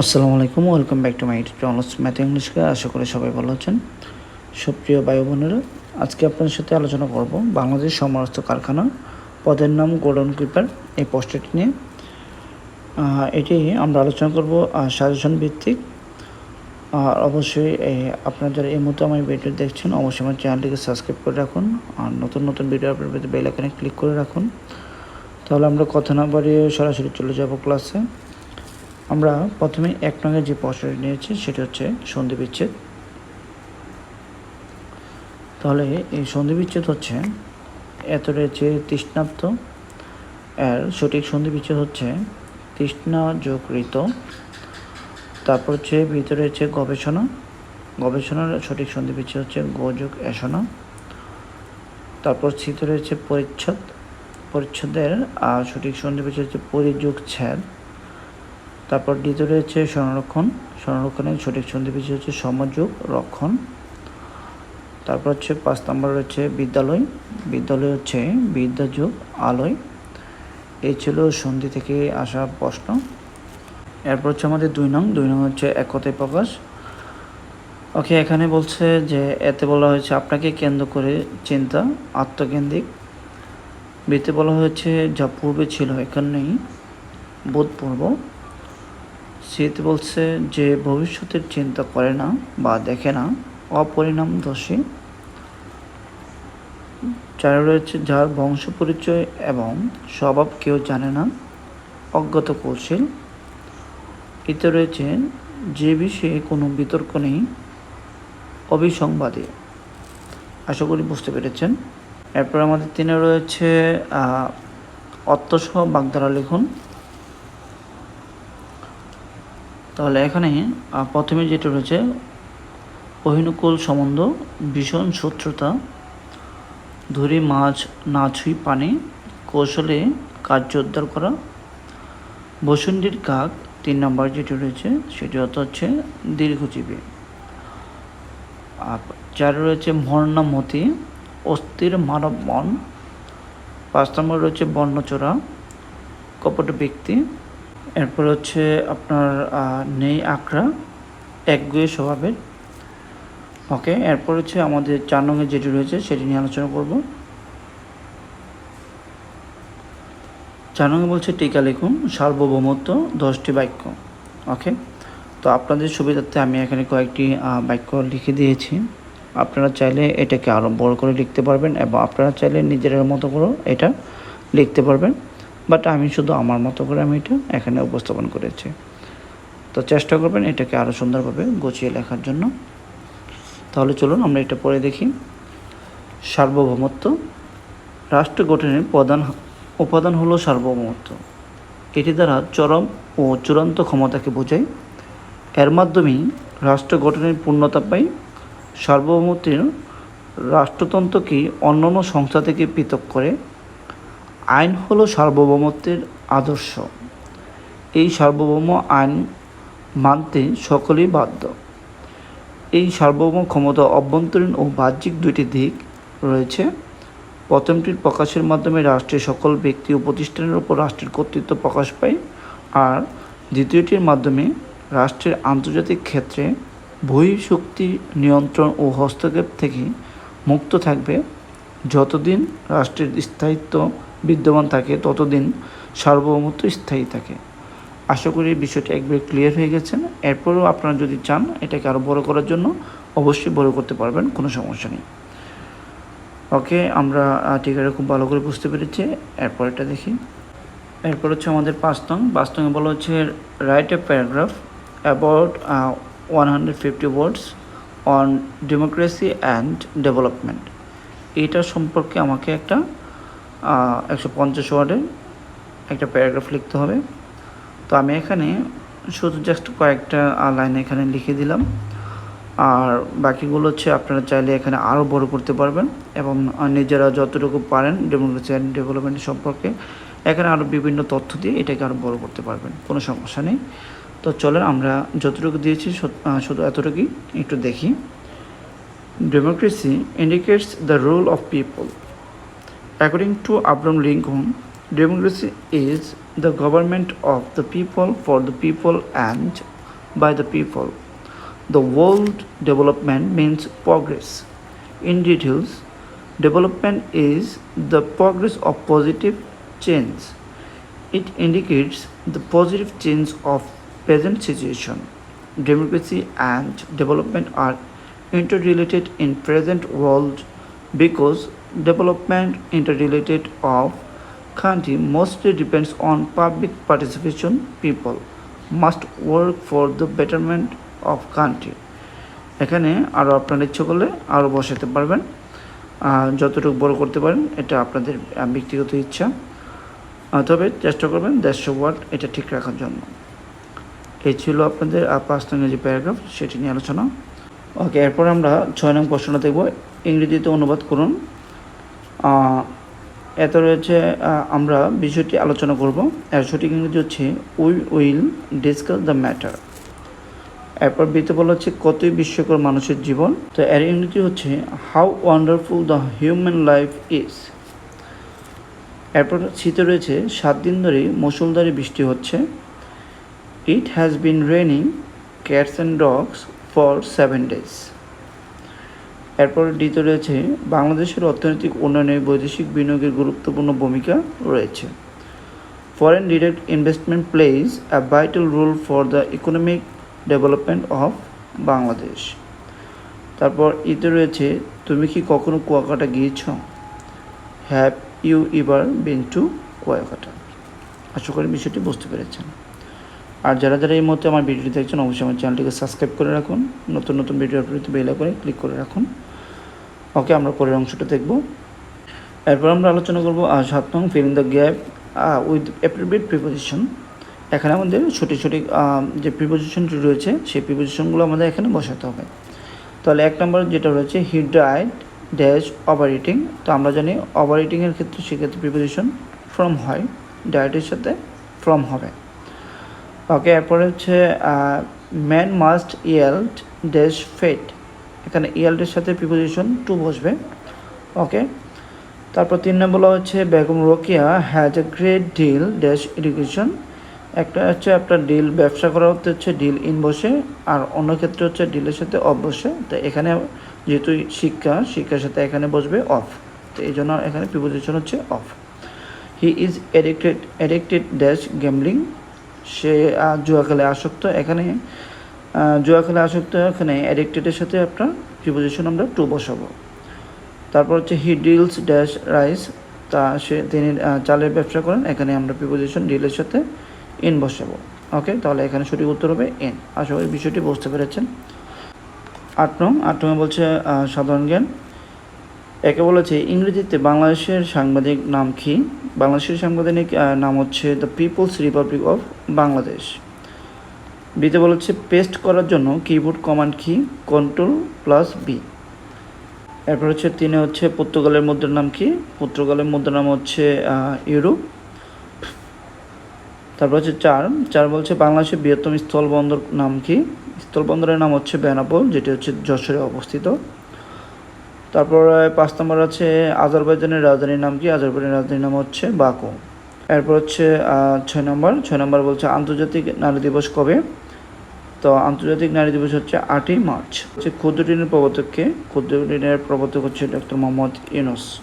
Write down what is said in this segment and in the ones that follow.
আসসালামু আলাইকুম, welcome back to my YouTube channel math ইংলিশকে আশা করি সবাই ভালো আছেন। সুপ্রিয় বায়ু বোনেরা, আজকে আপনাদের সাথে আলোচনা করব বাংলাদেশ সমরাস্ত্র কারখানা, পদের নাম গোল্ডন কিপার এই পোস্টারটি নিয়ে। এটি আমরা আলোচনা করব সাজেশন ভিত্তিক। আর অবশ্যই এই আপনারা যারা এই মুহূর্তে আমার ভিডিও দেখছেন, অবশ্যই আমার চ্যানেলটিকে সাবস্ক্রাইব করে রাখুন। আর নতুন নতুন ভিডিও আপলোড পেতে বেল আইকনে ক্লিক করে রাখুন। তাহলে আমরা কথা না বাড়িয়ে সরাসরি চলে যাব ক্লাসে আমরা প্রথমে এক নঙ্গের যে প্রশ্নটি নিয়েছি, সেটি হচ্ছে সন্ধি বিচ্ছেদ। তাহলে এই সন্ধি বিচ্ছেদ হচ্ছে এত রয়েছে তৃষ্ণাপ্ত এর সঠিক সন্ধি বিচ্ছেদ হচ্ছে তৃষ্ণা যোগ ঋত তারপর হচ্ছে ভিতরে হচ্ছে গবেষণা। গবেষণার সঠিক সন্ধি বিচ্ছেদ হচ্ছে গোযোগ এসনা তারপর শীত রয়েছে পরিচ্ছদ। পরিচ্ছদের, আর সঠিক সন্ধি বিচ্ছেদ হচ্ছে পরিযোগ ছেদ। তারপর দ্বিতীয় রয়েছে সংরক্ষণ সংরক্ষণের সঠিক সন্ধি বিষয় হচ্ছে সমযোগ, রক্ষণ। তারপর হচ্ছে পাঁচ নম্বর রয়েছে বিদ্যালয়। বিদ্যালয় হচ্ছে বিদ্যাযোগ, আলয়। এই ছিল সন্ধি থেকে আসা প্রশ্ন। এরপর হচ্ছে আমাদের দুই নং। দুই নং হচ্ছে এক কথায় প্রকাশ। ওকে, এখানে বলছে যে এতে বলা হয়েছে আপনাকে কেন্দ্র করে চিন্তা আত্মকেন্দ্রিক। বিতে বলা হয়েছে যা পূর্বে ছিল এখানেই বোধপূর্ব শীত বলছে যে ভবিষ্যতের চিন্তা করে না বা দেখে না অপরিণামদর্শী চারে রয়েছে যার বংশ পরিচয় এবং স্বভাব কেউ জানে না, অজ্ঞাত কৌশল। এতে রয়েছে যে বিষয়ে কোনো বিতর্ক নেই, অবিসংবাদী। আশা করি বুঝতে পেরেছেন। এরপর আমাদের তিনে রয়েছে অর্থসহ বাগধারা লিখুন। তাহলে এখানে প্রথমে যেটা রয়েছে, অহিনুকূল সম্বন্ধ, ভীষণ শত্রুতা, ধরি, মাছ না ছুঁই পানি, কৌশলে কার্য উদ্ধার করা বসুন্ডির কাক, তিন নম্বর যেটি রয়েছে, সেটি হচ্ছে দীর্ঘজীবী। আর চারে রয়েছে মর্ণামতি, অস্থির মানব মন, পাঁচ নম্বর রয়েছে বর্ণচোরা কপট ব্যক্তি এরপর হচ্ছে আপনার নেই আঁকড়া একগুয়ে স্বভাবের। ওকে, এরপর হচ্ছে আমাদের চার নঙে যেটি রয়েছে সেটি নিয়ে আলোচনা করব। চার নঙে বলছে টিকা লিখুন, সার্বভৌমত্ব, দশটি বাক্য। ওকে, তো আপনাদের সুবিধার্থে আমি এখানে কয়েকটি বাক্য লিখে দিয়েছি। আপনারা চাইলে এটাকে আরও বড় করে লিখতে পারবেন এবং আপনারা চাইলে নিজেদের মতো করে এটা লিখতে পারবেন। বাট আমি শুধু আমার মতো করে আমি এটা এখানে উপস্থাপন করেছি। তো চেষ্টা করবেন এটাকে আরও সুন্দরভাবে গুছিয়ে লেখার জন্য। তাহলে চলুন আমরা এটা পড়ে দেখি। সার্বভৌমত্ব রাষ্ট্র গঠনের প্রধান উপাদান হলো সার্বভৌমত্ব। এটি দ্বারা চরম ও চূড়ান্ত ক্ষমতাকে বোঝায়। এর মাধ্যমেই রাষ্ট্র গঠনের পূর্ণতা পায়। সার্বভৌমত্বের রাষ্ট্রতন্ত্রকে অন্যান্য সংস্থা থেকে পৃথক করে। আইন হলো সার্বভৌমত্বের আদর্শ। এই সার্বভৌম আইন মানতে সকলেই বাধ্য। এই সার্বভৌম ক্ষমতা অভ্যন্তরীণ ও বাহ্যিক দুইটি দিক রয়েছে। প্রথমটির প্রকাশের মাধ্যমে রাষ্ট্রের সকল ব্যক্তি ও প্রতিষ্ঠানের উপর রাষ্ট্রের কর্তৃত্ব প্রকাশ পায় আর দ্বিতীয়টির মাধ্যমে রাষ্ট্রের আন্তর্জাতিক ক্ষেত্রে বহিঃশক্তি নিয়ন্ত্রণ ও হস্তক্ষেপ থেকে মুক্ত থাকবে যতদিন রাষ্ট্রের স্থায়িত্ব বিদ্যমান থাকে, ততদিন সার্বভৌমত্ব স্থায়ী থাকে। আশা করি বিষয়টি একবারে ক্লিয়ার হয়ে গেছেন এরপরেও আপনারা যদি চান এটাকে আরও বড় করার জন্য, অবশ্যই বড় করতে পারবেন, কোনো সমস্যা নেই। ওকে, আমরা টিকাটা খুব ভালো করে বুঝতে পেরেছি। এরপর এটা দেখি। এরপর হচ্ছে আমাদের পাঁচ নং। বলা হচ্ছে write a paragraph about one hundred fifty words on democracy and development এইটার সম্পর্কে আমাকে একটা একশো পঞ্চাশ ওয়ার্ডের একটা প্যারাগ্রাফ লিখতে হবে। তো আমি এখানে শুধু জাস্ট কয়েকটা লাইন এখানে লিখে দিলাম। আর বাকিগুলো হচ্ছে আপনারা চাইলে এখানে আরও বড় করতে পারবেন এবং নিজেরা যতটুকু পারেন ডেমোক্রেসি অ্যান্ড ডেভেলপমেন্ট সম্পর্কে এখানে আরও বিভিন্ন তথ্য দিয়ে এটাকে আরও বড় করতে পারবেন, কোনো সমস্যা নেই। তো চলেন আমরা যতটুকু দিয়েছি শুধু এতটুকুই একটু দেখি। Democracy indicates the rule of people According to Abraham Lincoln, democracy is the government of the people for the people and by the people. The world development means progress. In details, development is the progress of positive change. It indicates the positive change of present situation. Democracy and development are interrelated in present world because development interrelated of country mostly depends on public participation people must work for the betterment of country. এখানে আরও আপনার ইচ্ছে করলে আরও বসাতে পারবেন। যতটুকু বড় করতে পারেন এটা আপনাদের ব্যক্তিগত ইচ্ছা। তবে চেষ্টা করবেন দেড়শো ওয়ার্ড এটা ঠিক রাখার জন্য। এই ছিল আপনাদের আহ, পাঁচ নং যে প্যারাগ্রাফ সেটি নিয়ে আলোচনা। ওকে এরপর আমরা ছয় নং প্রশ্নটা দেখব। ইংরেজিতে অনুবাদ করুন। এত রয়েছে আমরা বিষয়টি আলোচনা করব। এর সঠিক ইংরেজি হচ্ছে we will discuss the matter এরপর বিতে বলা হচ্ছে, কতই বিস্ময়কর মানুষের জীবন? তো এর ইংরেজি হচ্ছে how wonderful the human life is এরপর শীতে রয়েছে, সাত দিন ধরে মুসলধারে বৃষ্টি হচ্ছে। It has been raining cats and dogs for seven days এরপর ডিতে রয়েছে, বাংলাদেশের অর্থনৈতিক উন্নয়নে বৈদেশিক বিনিয়োগের গুরুত্বপূর্ণ ভূমিকা রয়েছে। Foreign direct investment plays a vital role for the economic development of Bangladesh তারপর ইতে রয়েছে, তুমি কি কখনো কুয়াকাটা গিয়েছ? Have you ever been to Kuakata? আশা করি বিষয়টি বুঝতে পেরেছেন। আর যারা যারা এই মুহূর্তে আমার ভিডিওটি দেখছেন, অবশ্যই আমার চ্যানেলটিকে সাবস্ক্রাইব করে রাখুন। নতুন নতুন ভিডিও প্রতি বেলা করে ক্লিক করে রাখুন। ওকে আমরা পরের অংশটা দেখব। এরপর আমরা আলোচনা করব সাত নং filling the gap with appropriate preposition এখানে আমাদের সঠিক সঠিক যে প্রিপোজিশনটি রয়েছে, সেই প্রিপোজিশনগুলো আমাদের এখানে বসাতে হবে। তাহলে এক নম্বর যেটা রয়েছে he died dash over eating তো আমরা জানি ওভার ইটিংয়ের ক্ষেত্রে সেক্ষেত্রে প্রিপোজিশন ফ্রম হয় ডায়েটের সাথে ফ্রম হবে। ওকে, এরপরে হচ্ছে man must yield dash fate এখানে ইয়েল্ডের সাথে প্রিপোজিশন টু বসবে। ওকে তারপর তিন নম্বর হচ্ছে Begum Rokeya has a great deal dash education একটা হচ্ছে আপনার ডিল ব্যবসা করা হচ্ছে ডিল ইন বসে, আর অন্য ক্ষেত্রে হচ্ছে ডিলের সাথে অফ বসে। তো এখানে যেহেতু শিক্ষা, শিক্ষার সাথে এখানে বসবে অফ তো এই জন্য এখানে প্রিপোজিশন হচ্ছে of he is addicted addicted dash gambling সে জুয়া খেলে আসক্ত। এখানে জুয়া খেলে আসক্ত এখানে অ্যাডিক্টেডের সাথে আপনার প্রিপোজিশন আমরা টু বসাবো। তারপর হচ্ছে হি ডিলস ড্যাশ রাইস তা সে তিনি চালের ব্যবসা করেন, এখানে আমরা প্রিপোজিশন ডিলের সাথে ইন বসাবো। ওকে তাহলে এখানে সঠিক উত্তর হবে এন আশা করি বিষয়টি বুঝতে পেরেছেন। আট নং আট নং বলছে সাধারণ জ্ঞান। একে বলেছে, ইংরেজিতে বাংলাদেশের সাংবাদিক নাম কি? বাংলাদেশের সাংবাদিক নাম হচ্ছে the people's republic of Bangladesh বিতে বলেছে পেস্ট করার জন্য কিবোর্ড কমান্ড কি? Control plus B. এরপর হচ্ছে তিনে হচ্ছে পর্তুগালের মুদ্রার নাম কি? পর্তুগালের মুদ্রার নাম হচ্ছে আহ, ইউরো তারপর হচ্ছে চার চার বলছে বাংলাদেশের বৃহত্তম স্থলবন্দর নাম কি? স্থলবন্দরের নাম হচ্ছে বেনাপোল যেটি হচ্ছে যশোরে অবস্থিত। তারপর পাঁচ নম্বর আছে আজারবাইজানের রাজধানীর নাম কি? আজারবাইজানের রাজধানীর নাম হচ্ছে বাকু। এরপর হচ্ছে ছয় নম্বর। ছয় নম্বর বলছে আন্তর্জাতিক নারী দিবস কবে? তো আন্তর্জাতিক নারী দিবস হচ্ছে আটই মার্চ। হচ্ছে ক্ষুদ্র ঋণের প্রবর্তককে ক্ষুদ্র ঋণের প্রবর্তক হচ্ছে ডক্টর মোহাম্মদ ইউনুস।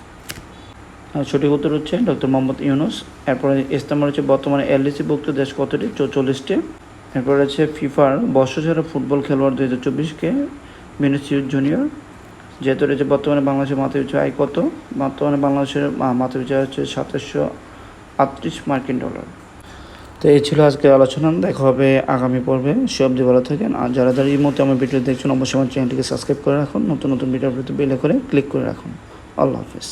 সঠিক উত্তর হচ্ছে ডক্টর মোহাম্মদ ইউনুস। এরপরে ইস্তামার হচ্ছে বর্তমানে এলডিসি ভুক্ত দেশ কতটি? চৌচল্লিশটি। এরপর আছে ফিফার বর্ষসেরা ফুটবল খেলোয়াড় দুই হাজার চব্বিশকে মিনিসিউর জুনিয়র। যেহেতু রয়েছে বর্তমানে বাংলাদেশের পিছু আয় কত? বর্তমানে বাংলাদেশের মা- মাথা পিছু হচ্ছে সাতাশশো আটত্রিশ মার্কিন ডলার। তো এই ছিল আজকের আলোচনা। দেখা হবে আগামী পর্বে। সে অবধি ভালো থাকেন। আর যারা যারা এই মুহূর্তে আমার ভিডিও দেখছেন, অবশ্যই আমার চ্যানেলটিকে সাবস্ক্রাইব করে রাখুন। নতুন নতুন ভিডিও বেলে করে ক্লিক করে রাখুন। আল্লাহ হাফেজ।